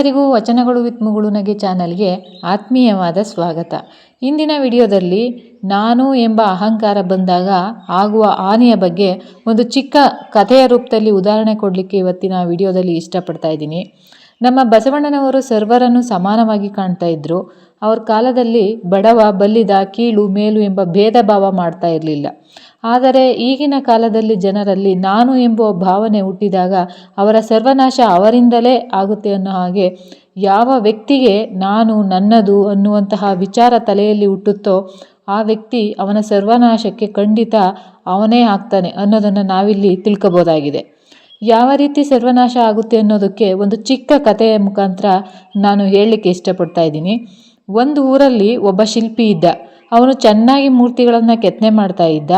ಎಲ್ಲರಿಗೂ ವಚನಗಳು ವಿತ್ ಮುಗುಳುನಗೆ ಚಾನಲ್ಗೆ ಆತ್ಮೀಯವಾದ ಸ್ವಾಗತ. ಇಂದಿನ ವಿಡಿಯೋದಲ್ಲಿ ನಾನು ಎಂಬ ಅಹಂಕಾರ ಬಂದಾಗ ಆಗುವ ಹಾನಿಯ ಬಗ್ಗೆ ಒಂದು ಚಿಕ್ಕ ಕಥೆಯ ರೂಪದಲ್ಲಿ ಉದಾಹರಣೆ ಕೊಡಲಿಕ್ಕೆ ಇವತ್ತಿನ ವಿಡಿಯೋದಲ್ಲಿ ಇಷ್ಟಪಡ್ತಾ ಇದ್ದೀನಿ. ನಮ್ಮ ಬಸವಣ್ಣನವರು ಸರ್ವರನ್ನು ಸಮಾನವಾಗಿ ಕಾಣ್ತಾ ಇದ್ರು. ಅವ್ರ ಕಾಲದಲ್ಲಿ ಬಡವ, ಬಲ್ಲಿದ, ಕೀಳು, ಮೇಲು ಎಂಬ ಭೇದ ಭಾವ ಮಾಡ್ತಾ ಇರಲಿಲ್ಲ. ಆದರೆ ಈಗಿನ ಕಾಲದಲ್ಲಿ ಜನರಲ್ಲಿ ನಾನು ಎಂಬುವ ಭಾವನೆ ಹುಟ್ಟಿದಾಗ ಅವರ ಸರ್ವನಾಶ ಅವರಿಂದಲೇ ಆಗುತ್ತೆ ಅನ್ನೋ ಹಾಗೆ ಯಾವ ವ್ಯಕ್ತಿಗೆ ನಾನು ನನ್ನದು ಅನ್ನುವಂತಹ ವಿಚಾರ ತಲೆಯಲ್ಲಿ ಹುಟ್ಟುತ್ತೋ ಆ ವ್ಯಕ್ತಿ ಅವನ ಸರ್ವನಾಶಕ್ಕೆ ಖಂಡಿತ ಅವನೇ ಆಗ್ತಾನೆ ಅನ್ನೋದನ್ನು ನಾವಿಲ್ಲಿ ತಿಳ್ಕೊಬೋದಾಗಿದೆ. ಯಾವ ರೀತಿ ಸರ್ವನಾಶ ಆಗುತ್ತೆ ಅನ್ನೋದಕ್ಕೆ ಒಂದು ಚಿಕ್ಕ ಕಥೆಯ ಮುಖಾಂತರ ನಾನು ಹೇಳಲಿಕ್ಕೆ ಇಷ್ಟಪಡ್ತಾ ಇದ್ದೀನಿ. ಒಂದು ಊರಲ್ಲಿ ಒಬ್ಬ ಶಿಲ್ಪಿ ಇದ್ದ. ಅವನು ಚೆನ್ನಾಗಿ ಮೂರ್ತಿಗಳನ್ನು ಕೆತ್ತನೆ ಮಾಡ್ತಾ ಇದ್ದ.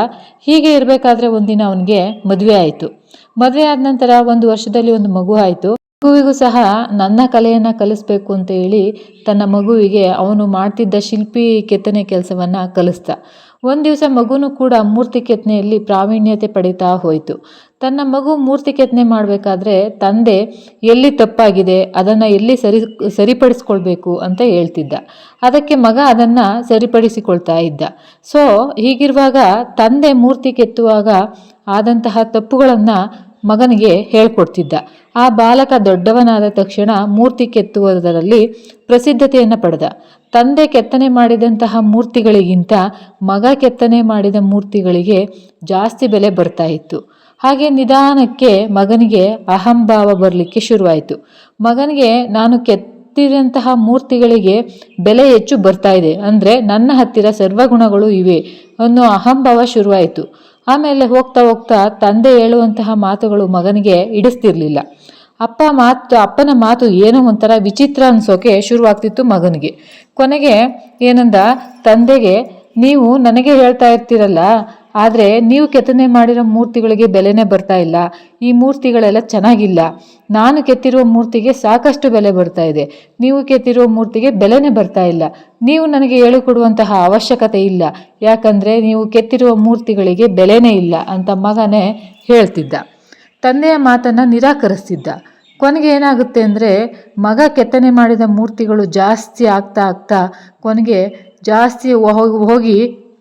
ಹೀಗೆ ಇರಬೇಕಾದ್ರೆ ಒಂದಿನ ಅವನಿಗೆ ಮದುವೆ ಆಯಿತು. ಮದುವೆ ಆದ ನಂತರ ಒಂದು ವರ್ಷದಲ್ಲಿ ಒಂದು ಮಗು ಆಯಿತು. ಮಗುವಿಗೂ ಸಹ ನನ್ನ ಕಲೆಯನ್ನು ಕಲಿಸ್ಬೇಕು ಅಂತ ಹೇಳಿ ತನ್ನ ಮಗುವಿಗೆ ಅವನು ಮಾಡ್ತಿದ್ದ ಶಿಲ್ಪಿ ಕೆತ್ತನೆ ಕೆಲಸವನ್ನು ಕಲಿಸ್ದ. ಒಂದು ದಿವಸ ಮಗುನು ಕೂಡ ಮೂರ್ತಿ ಕೆತ್ತನೆಯಲ್ಲಿ ಪ್ರಾವೀಣ್ಯತೆ ಪಡಿತಾ ಹೋಯಿತು. ತನ್ನ ಮಗು ಮೂರ್ತಿ ಕೆತ್ತನೆ ಮಾಡಬೇಕಾದ್ರೆ ತಂದೆ ಎಲ್ಲಿ ತಪ್ಪಾಗಿದೆ, ಅದನ್ನು ಎಲ್ಲಿ ಸರಿ, ಸರಿಪಡಿಸ್ಕೊಳ್ಬೇಕು ಅಂತ ಹೇಳ್ತಿದ್ದ. ಅದಕ್ಕೆ ಮಗ ಅದನ್ನು ಸರಿಪಡಿಸಿಕೊಳ್ತಾ ಇದ್ದ. ಸೊ ಹೀಗಿರುವಾಗ ತಂದೆ ಮೂರ್ತಿ ಕೆತ್ತುವಾಗ ಆದಂತಹ ತಪ್ಪುಗಳನ್ನು ಮಗನಿಗೆ ಹೇಳ್ಕೊಡ್ತಿದ್ದ. ಆ ಬಾಲಕ ದೊಡ್ಡವನಾದ ತಕ್ಷಣ ಮೂರ್ತಿ ಕೆತ್ತುವುದರಲ್ಲಿ ಪ್ರಸಿದ್ಧತೆಯನ್ನು ಪಡೆದ. ತಂದೆ ಕೆತ್ತನೆ ಮಾಡಿದಂತಹ ಮೂರ್ತಿಗಳಿಗಿಂತ ಮಗ ಕೆತ್ತನೆ ಮಾಡಿದ ಮೂರ್ತಿಗಳಿಗೆ ಜಾಸ್ತಿ ಬೆಲೆ ಬರ್ತಾ ಇತ್ತು. ಹಾಗೆ ನಿಧಾನಕ್ಕೆ ಮಗನಿಗೆ ಅಹಂಭಾವ ಬರಲಿಕ್ಕೆ ಶುರುವಾಯಿತು. ಮಗನಿಗೆ, ನಾನು ಕೆತ್ತಿದಂತಹ ಮೂರ್ತಿಗಳಿಗೆ ಬೆಲೆ ಹೆಚ್ಚು ಬರ್ತಾ ಇದೆ. ಅಂದರೆ ನನ್ನ ಹತ್ತಿರ ಸರ್ವಗುಣಗಳು ಇವೆ ಅನ್ನೋ ಅಹಂಭಾವ ಶುರುವಾಯಿತು. ಆಮೇಲೆ ಹೋಗ್ತಾ ಹೋಗ್ತಾ ತಂದೆ ಹೇಳುವಂತಹ ಮಾತುಗಳು ಮಗನಿಗೆ ಇಡಿಸ್ತಿರ್ಲಿಲ್ಲ ಅಪ್ಪ ಮಾತು, ಅಪ್ಪನ ಮಾತು ಏನೋ ಒಂಥರ ವಿಚಿತ್ರ ಅನ್ಸೋಕೆ ಶುರುವಾಗ್ತಿತ್ತು ಮಗನಿಗೆ. ಕೊನೆಗೆ ಏನಂದ, ತಂದೆಗೆ, ನೀವು ನನಗೆ ಹೇಳ್ತಾ ಇರ್ತೀರಲ್ಲ, ಆದರೆ ನೀವು ಕೆತ್ತನೆ ಮಾಡಿರೋ ಮೂರ್ತಿಗಳಿಗೆ ಬೆಲೆನೇ ಬರ್ತಾ ಇಲ್ಲ. ಈ ಮೂರ್ತಿಗಳೆಲ್ಲ ಚೆನ್ನಾಗಿಲ್ಲ. ನಾನು ಕೆತ್ತಿರುವ ಮೂರ್ತಿಗೆ ಸಾಕಷ್ಟು ಬೆಲೆ ಬರ್ತಾ ಇದೆ. ನೀವು ಕೆತ್ತಿರುವ ಮೂರ್ತಿಗೆ ಬೆಲೆನೇ ಬರ್ತಾ ಇಲ್ಲ. ನೀವು ನನಗೆ ಹೇಳಿಕೊಡುವಂತಹ ಅವಶ್ಯಕತೆ ಇಲ್ಲ. ಯಾಕಂದರೆ ನೀವು ಕೆತ್ತಿರುವ ಮೂರ್ತಿಗಳಿಗೆ ಬೆಲೆನೇ ಇಲ್ಲ ಅಂತ ಮಗನೇ ಹೇಳ್ತಿದ್ದ. ತಂದೆಯ ಮಾತನ್ನು ನಿರಾಕರಿಸ್ತಿದ್ದ. ಕೊನೆಗೆ ಏನಾಗುತ್ತೆ ಅಂದರೆ, ಮಗ ಕೆತ್ತನೆ ಮಾಡಿದ ಮೂರ್ತಿಗಳು ಜಾಸ್ತಿ ಆಗ್ತಾ ಆಗ್ತಾ ಕೊನೆಗೆ ಜಾಸ್ತಿ ಹೋಗಿ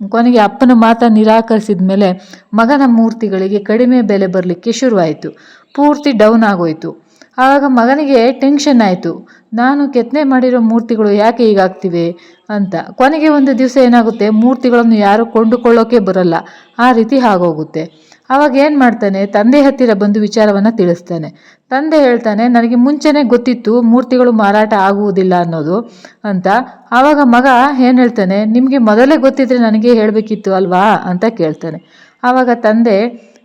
ಕೊನೆಗೆ ಅಪ್ಪನ ಮಾತ ನಿರಾಕರಿಸಿದ ಮೇಲೆ ಮಗನ ಮೂರ್ತಿಗಳಿಗೆ ಕಡಿಮೆ ಬೆಲೆ ಬರಲಿಕ್ಕೆ ಶುರುವಾಯಿತು. ಪೂರ್ತಿ ಡೌನ್ ಆಗೋಯಿತು. ಆವಾಗ ಮಗನಿಗೆ ಟೆನ್ಷನ್ ಆಯಿತು. ನಾನು ಕೆತ್ತನೆ ಮಾಡಿರೋ ಮೂರ್ತಿಗಳು ಯಾಕೆ ಹೀಗಾಗ್ತಿವೆ ಅಂತ. ಕೊನೆಗೆ ಒಂದು ದಿವಸ ಏನಾಗುತ್ತೆ, ಮೂರ್ತಿಗಳನ್ನು ಯಾರು ಕೊಂಡುಕೊಳ್ಳೋಕೆ ಬರಲ್ಲ. ಆ ರೀತಿ ಆಗೋಗುತ್ತೆ. ಆವಾಗ ಏನು ಮಾಡ್ತಾನೆ? ತಂದೆ ಹತ್ತಿರ ಬಂದು ವಿಚಾರವನ್ನು ತಿಳಿಸ್ತಾನೆ. ತಂದೆ ಹೇಳ್ತಾನೆ, ನನಗೆ ಮುಂಚೆನೇ ಗೊತ್ತಿತ್ತು ಮೂರ್ತಿಗಳು ಮಾರಾಟ ಆಗುವುದಿಲ್ಲ ಅನ್ನೋದು ಅಂತ. ಆವಾಗ ಮಗ ಏನು ಹೇಳ್ತಾನೆ, ನಿಮಗೆ ಮೊದಲೇ ಗೊತ್ತಿದ್ರೆ ನನಗೆ ಹೇಳಬೇಕಿತ್ತು ಅಲ್ವಾ? ಅಂತ ಕೇಳ್ತಾನೆ. ಆವಾಗ ತಂದೆ,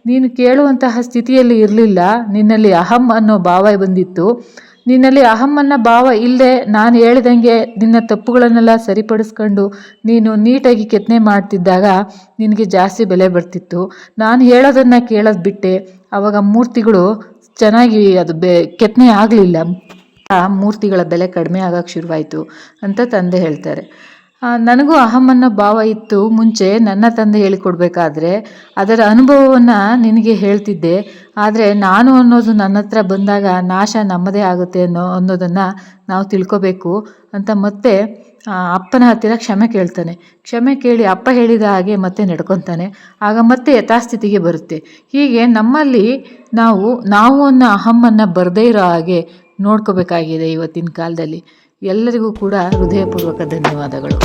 ನೀನು ಕೇಳುವಂತಹ ಸ್ಥಿತಿಯಲ್ಲಿ ಇರಲಿಲ್ಲ. ನಿನ್ನಲ್ಲಿ ಅಹಂ ಅನ್ನೋ ಭಾವ ಬಂದಿತ್ತು. ನಿನ್ನಲ್ಲಿ ಅಹಮ್ಮನ್ನ ಭಾವ ಇಲ್ಲದೆ ನಾನು ಹೇಳಿದಂಗೆ ನಿನ್ನ ತಪ್ಪುಗಳನ್ನೆಲ್ಲ ಸರಿಪಡಿಸ್ಕೊಂಡು ನೀನು ನೀಟಾಗಿ ಕೆತ್ತನೆ ಮಾಡ್ತಿದ್ದಾಗ ನಿನಗೆ ಜಾಸ್ತಿ ಬೆಲೆ ಬರ್ತಿತ್ತು. ನಾನು ಹೇಳೋದನ್ನು ಕೇಳೋದು ಬಿಟ್ಟೆ. ಆವಾಗ ಮೂರ್ತಿಗಳು ಚೆನ್ನಾಗಿ ಅದು ಬೆ, ಕೆತ್ತನೆ ಆಗಲಿಲ್ಲ. ಆ ಮೂರ್ತಿಗಳ ಬೆಲೆ ಕಡಿಮೆ ಆಗೋಕ್ಕೆ ಶುರುವಾಯಿತು ಅಂತ ತಂದೆ ಹೇಳ್ತಾರೆ. ನನಗೂ ಅಹಮ್ಮನ್ನ ಭಾವ ಇತ್ತು. ಮುಂಚೆ ನನ್ನ ತಂದೆ ಹೇಳಿಕೊಡ್ಬೇಕಾದ್ರೆ ಅದರ ಅನುಭವವನ್ನು ನಿನಗೆ ಹೇಳ್ತಿದ್ದೆ. ಆದರೆ ನಾನು ಅನ್ನೋದು ನನ್ನ ಹತ್ರ ಬಂದಾಗ ನಾಶ ನಮ್ಮದೇ ಆಗುತ್ತೆ ಅನ್ನೋ, ಅನ್ನೋದನ್ನು ನಾವು ತಿಳ್ಕೊಬೇಕು ಅಂತ ಮತ್ತೆ ಅಪ್ಪನ ಹತ್ತಿರ ಕ್ಷಮೆ ಕೇಳ್ತಾನೆ. ಕ್ಷಮೆ ಕೇಳಿ ಅಪ್ಪ ಹೇಳಿದ ಹಾಗೆ ಮತ್ತೆ ನಡ್ಕೊತಾನೆ. ಆಗ ಮತ್ತೆ ಯಥಾಸ್ಥಿತಿಗೆ ಬರುತ್ತೆ. ಹೀಗೆ ನಮ್ಮಲ್ಲಿ ನಾವು ನಾವು ಅನ್ನೋ ಅಹಮ್ಮನ್ನು ಬರದೇ ಇರೋ ಹಾಗೆ ನೋಡ್ಕೋಬೇಕಾಗಿದೆ ಇವತ್ತಿನ ಕಾಲದಲ್ಲಿ. ಎಲ್ಲರಿಗೂ ಕೂಡ ಹೃದಯಪೂರ್ವಕ ಧನ್ಯವಾದಗಳು.